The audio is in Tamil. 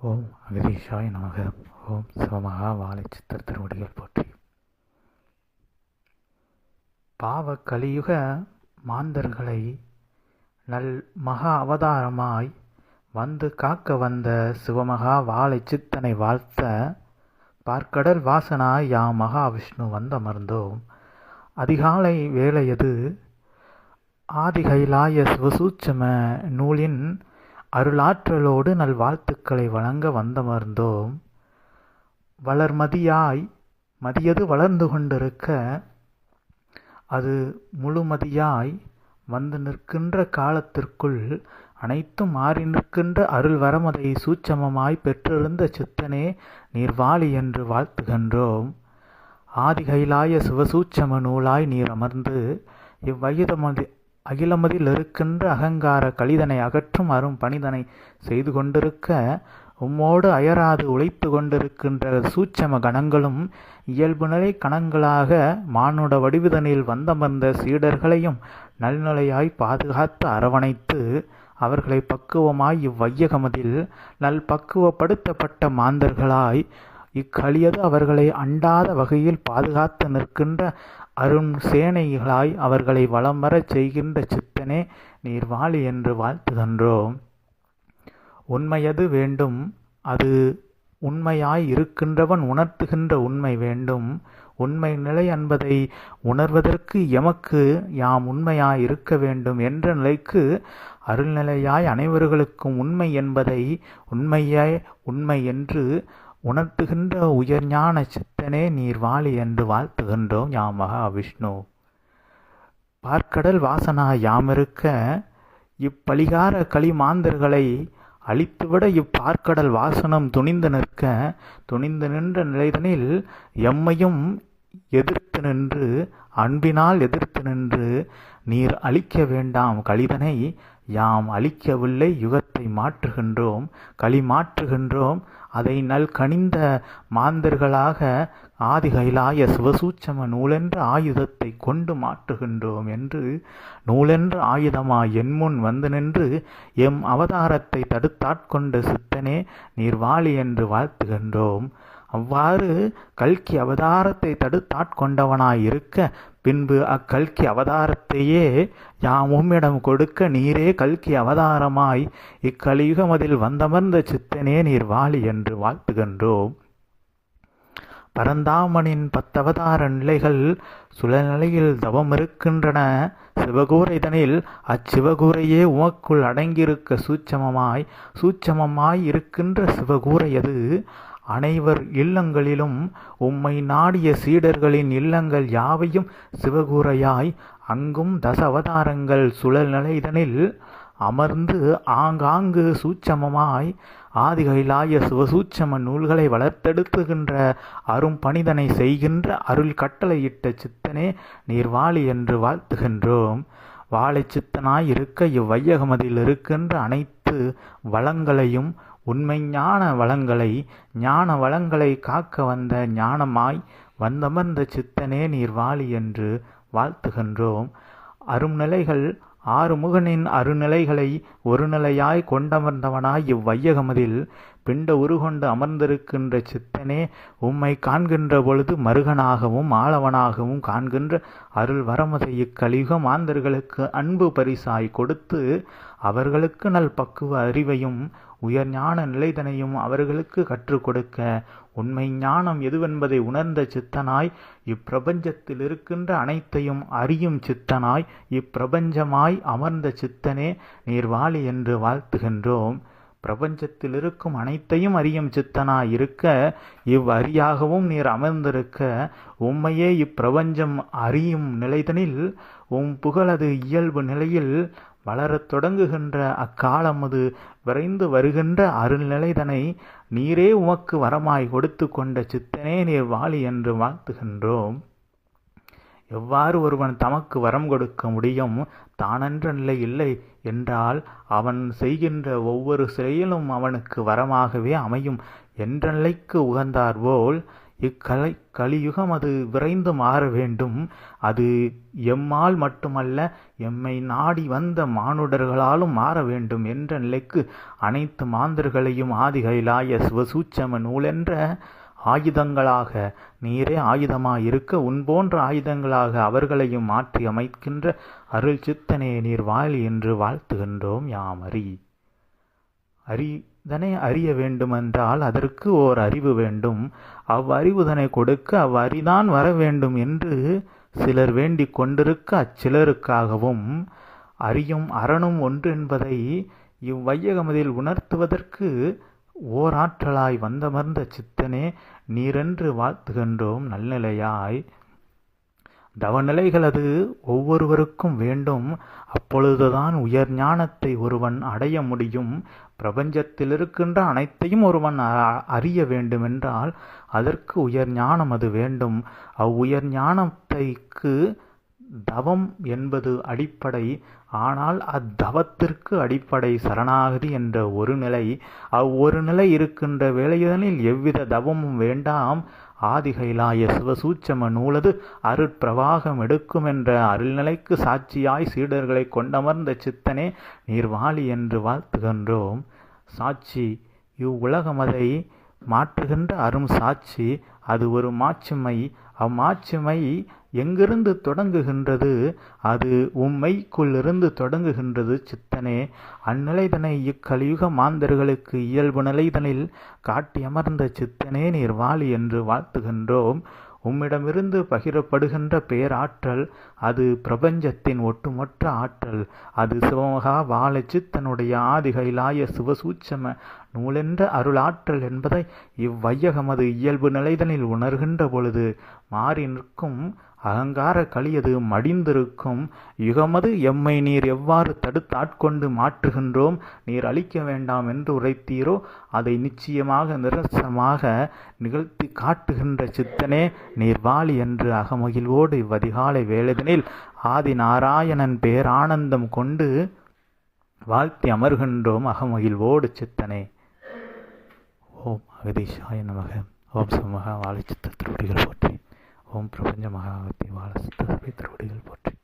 ஓம் அகதீஷாய் நமக. ஓம் சிவமகா வாழை சித்தர் திருவடிகள் போற்றி. பாவ கலியுக மாந்தர்களை நல் மகா அவதாரமாய் வந்து காக்க வந்த சிவமகா வாழை சித்தனை வாழ்த்த பார்க்கடல் வாசனாய் யா மகாவிஷ்ணு வந்தமர்ந்தோம். அதிகாலை வேளையது ஆதிகைலாய சிவசூட்சம நூலின் அருளாற்றலோடு நல் வாழ்த்துக்களை வழங்க வந்தமர்ந்தோம் வளர்மதியாய் மதியது வளர்ந்து கொண்டிருக்க அது முழுமதியாய் வந்து நிற்கின்ற காலத்திற்குள் அனைத்தும் மாறி நிற்கின்ற அருள் வரமதை சூட்சமமாய் பெற்றிருந்த சித்தனே நீர்வாளி என்று வாழ்த்துகின்றோம். ஆதிகைலாய சிவசூட்சம நூலாய் நீர் அமர்ந்து இவ்வகிதமதி அகிலமதில் இருக்கின்ற அகங்கார கழிதனை அகற்றும் அரும் பணிதனை செய்து கொண்டிருக்க உம்மோடு அயராது உழைத்து கொண்டிருக்கின்ற சூட்சம கணங்களும் இயல்பு நிலை கணங்களாக மானுட வடிவுதனில் வந்தமர்ந்த சீடர்களையும் நல்நிலையாய் பாதுகாத்து அரவணைத்து அவர்களை பக்குவமாய் இவ்வையகமதில் நல் பக்குவப்படுத்தப்பட்ட மாந்தர்களாய் இக்களியது அவர்களை அண்டாத வகையில் பாதுகாத்து நிற்கின்ற அருண் சேனைகளாய் அவர்களை வலம் வரச் செய்கின்ற சித்தனே நீர் வாழி என்று வாழ்த்துகின்றோம் உண்மையது வேண்டும். அது உண்மையாய் இருக்கின்றவன் உணர்த்துகின்ற உண்மை வேண்டும். உண்மை நிலை என்பதை உணர்வதற்கு எமக்கு யாம் உண்மையாய் இருக்க வேண்டும் என்ற நிலைக்கு அருள்நிலையாய் அனைவர்களுக்கும் உண்மை என்பதை உண்மையாய் உண்மை என்று உணர்த்துகின்ற உயர்ஞான சித்தனே நீர் வாழி என்று வாழ்த்துகின்றோம் யாம் மகாவிஷ்ணு பார்க்கடல் வாசனா யாமிருக்க இப்பலிகார களிமாந்தர்களை அழித்துவிட இப்பார்க்கடல் வாசனம் துணிந்து நிற்க துணிந்து நின்ற நிலைதனில் எம்மையும் எதிர்த்து நின்று அன்பினால் எதிர்த்து நின்று நீர் அழிக்க வேண்டாம் கலிதனை யாம் அழிக்கவில்லை யுகத்தை மாற்றுகின்றோம் களி மாற்றுகின்றோம் அதை நல் கனிந்த மாந்தர்களாக ஆதிகைலாய சிவசூச்சம நூலென்ற ஆயுதத்தை கொண்டு மாற்றுகின்றோம் என்று நூலென்ற ஆயுதமாய் என்முன் வந்து நின்று எம் அவதாரத்தை தடுத்தாட்கொண்ட சித்தனே நீர்வாளி என்று வாழ்த்துகின்றோம். அவ்வாறு கல்கி அவதாரத்தை தடுத்தாட்கொண்டவனாய் இருக்க பின்பு அக்கல்கி அவதாரத்தையே யாம் உம்மிடம் கொடுக்க நீரே கல்கி அவதாரமாய் இக்கலியுகமதில் வந்தமர்ந்த சித்தனே நீர் வாழி என்று வாழ்த்துகின்றோம். பரந்தாமனின் பத்தவதார நிலைகள் சுழநிலையில் தவம் இருக்கின்றன சிவகூரைதனில் அச்சிவகூரையே உமக்குள் அடங்கியிருக்க சூட்சமமாய் சூட்சமமாய் இருக்கின்ற சிவகூரையது அனைவர் இல்லங்களிலும் உம்மை நாடிய சீடர்களின் இல்லங்கள் யாவையும் சிவகூரையாய் அங்கும் தசவதாரங்கள் சுழல் நிலைதனில் அமர்ந்து ஆங்காங்கு சூட்சமமாய் ஆதிகைலாய சிவசூட்சம நூல்களை வளர்த்தெடுத்துகின்ற அரும் பணிதனை செய்கின்ற அருள் கட்டளையிட்ட சித்தனே நீர்வாளி என்று வாழ்த்துகின்றோம். வாழை சித்தனாய் இருக்க இவ்வையகமதியில் இருக்கின்ற அனைத்து வளங்களையும் உண்மை ஞான வளங்களை ஞான வளங்களை காக்க வந்த ஞானமாய் வந்தமர்ந்த சித்தனே நீர் வாழி என்று வாழ்த்துகின்றோம். அரும் நிலைகள் ஆறுமுகனின் அருநிலைகளை ஒருநிலையாய் கொண்டமர்ந்தவனாய் இவ்வையகமதில் பிண்ட உருகொண்டு அமர்ந்திருக்கின்ற சித்தனே உம்மை காண்கின்ற பொழுது மருகனாகவும் ஆளவனாகவும் காண்கின்ற அருள் வரமதை இக்கலியுக மாந்தர்களுக்கு அன்பு பரிசாய் கொடுத்து அவர்களுக்கு நல் பக்குவ அறிவையும் உயர் ஞான நிலைதனையும் அவர்களுக்கு கற்றுக் கொடுக்க உண்மை ஞானம் எதுவென்பதை உணர்ந்த சித்தனாய் இப்பிரபஞ்சத்தில் இருக்கின்ற அனைத்தையும் அறியும் சித்தனாய் இப்பிரபஞ்சமாய் அமர்ந்த சித்தனே நீர்வாளி என்று வாழ்த்துகின்றோம். பிரபஞ்சத்தில் இருக்கும் அனைத்தையும் அறியும் சித்தனாய் இருக்க இவ்வரியாகவும் நீர் அமர்ந்திருக்க உம்மையே இப்பிரபஞ்சம் அறியும் நிலைதனில் உம் புகழது இயல்பு நிலையில் வளரத் தொடங்குகின்ற அக்காலமது விரைந்து வருகின்ற அருள்நிலைதனை நீரே உமக்கு வரமாய் கொடுத்து கொண்ட சித்தனே நீர் வாழி என்று வாழ்த்துகின்றோம். எவ்வாறு ஒருவன் தமக்கு வரம் கொடுக்க முடியும்? தானென்ற நிலை இல்லை என்றால் அவன் செய்கின்ற ஒவ்வொரு செயலும் அவனுக்கு வரமாகவே அமையும். என்ற நிலைக்கு உகந்தார்போல் இக்கலை கலியுகம் அது விரைந்து மாற வேண்டும். அது எம்மால் மட்டுமல்ல எம்மை நாடி வந்த மானுடர்களாலும் மாற வேண்டும் என்ற நிலைக்கு அனைத்து மாந்தர்களையும் ஆதிகைலாய சிவசூச்சம நூலென்ற ஆயுதங்களாக நீரே ஆயுதமாயிருக்க இருக்க போன்ற ஆயுதங்களாக அவர்களையும் மாற்றி அமைக்கின்ற அருள் சித்தனே நீர் வாழி என்று வாழ்த்துகின்றோம் யாமறி. இதனை அறிய வேண்டுமென்றால் அதற்கு ஓர் அறிவு வேண்டும். அவ்வறிவுதனை கொடுக்க அவ்வறிதான் வர வேண்டும் என்று சிலர் வேண்டிக் கொண்டிருக்க அச்சிலருக்காகவும் அறியும் அறனும் ஒன்று என்பதை இவ்வையகமதில் உணர்த்துவதற்கு ஓராற்றலாய் வந்தமர்ந்த சித்தனே நீரென்று வாழ்த்துகின்றோம் நல்நிலையாய். தவநிலைகள் அது ஒவ்வொருவருக்கும் வேண்டும். அப்பொழுதுதான் உயர் ஞானத்தை ஒருவன் அடைய முடியும். பிரபஞ்சத்தில் இருக்கின்ற அனைத்தையும் ஒருவன் அறிய வேண்டுமென்றால் அதற்கு உயர் ஞானம் அது வேண்டும். அவ்வுயர் ஞானத்தைக்கு தவம் என்பது அடிப்படை. ஆனால் அத்தவத்திற்கு அடிப்படை சரணாகதி என்ற ஒரு நிலை. அவ்வொரு நிலை இருக்கின்ற வேளையதனில் எவ்வித தவமும் வேண்டாம். ஆதிகைலாய சிவசூச்சம நூலது அருட்பிரவாகம் எடுக்கும் என்ற அருள்நிலைக்கு சாட்சியாய் சீடர்களை கொண்டமர்ந்த சித்தனே நீர்வாளி என்று வாழ்த்துகின்றோம். சாட்சி இவ்வுலகமதை மாற்றுகின்ற அரும் சாட்சி அது ஒரு மாட்சிமை. அம்மாட்சிமை எங்கிருந்து தொடங்குகின்றது? அது உம்மைக்குள்ளிருந்து தொடங்குகின்றது சித்தனே. அந்நிலைதனை இக்கலியுக மாந்தர்களுக்கு இயல்பு நிலைதனில் காட்டியமர்ந்த சித்தனே நீர் வாழி என்று வாழ்த்துகின்றோம். உம்மிடமிருந்து பகிரப்படுகின்ற பேராற்றல் அது பிரபஞ்சத்தின் ஒட்டுமொத்த ஆற்றல். அது சிவமகா வாழச்சித்தனுடைய ஆதிகைலாய சிவசூச்சம நூலென்ற அருளாற்றல் என்பதை இவ்வையகமது இயல்பு நிலைதனில் உணர்கின்ற பொழுது மாறி நிற்கும் அகங்கார கலியது மடிந்திருக்கும். யுகமது எம்மை நீர் எவ்வாறு தடுத்தாட்கொண்டு மாற்றுகின்றோம்? நீர் அழிக்க வேண்டாம் என்று உரைத்தீரோ? அதை நிச்சயமாக நிரசமாக நிகழ்த்தி காட்டுகின்ற சித்தனே நீர் வாழி என்று அகமகிழ்வோடு இவ்வதிகாலை வேலைதனில் ஆதி நாராயணன் பேரானந்தம் கொண்டு வாழ்த்தி அமர்கின்றோம் அகமகிழ்வோடு சித்தனே. ஓம் அகதீஷாய நமக. ஓம் சமக வாழை சித்த திருவடிகள் போற்றி. ஓம் பிரபஞ்ச மகாகத்தி வாழ சித்த திருவடிகள் போற்றி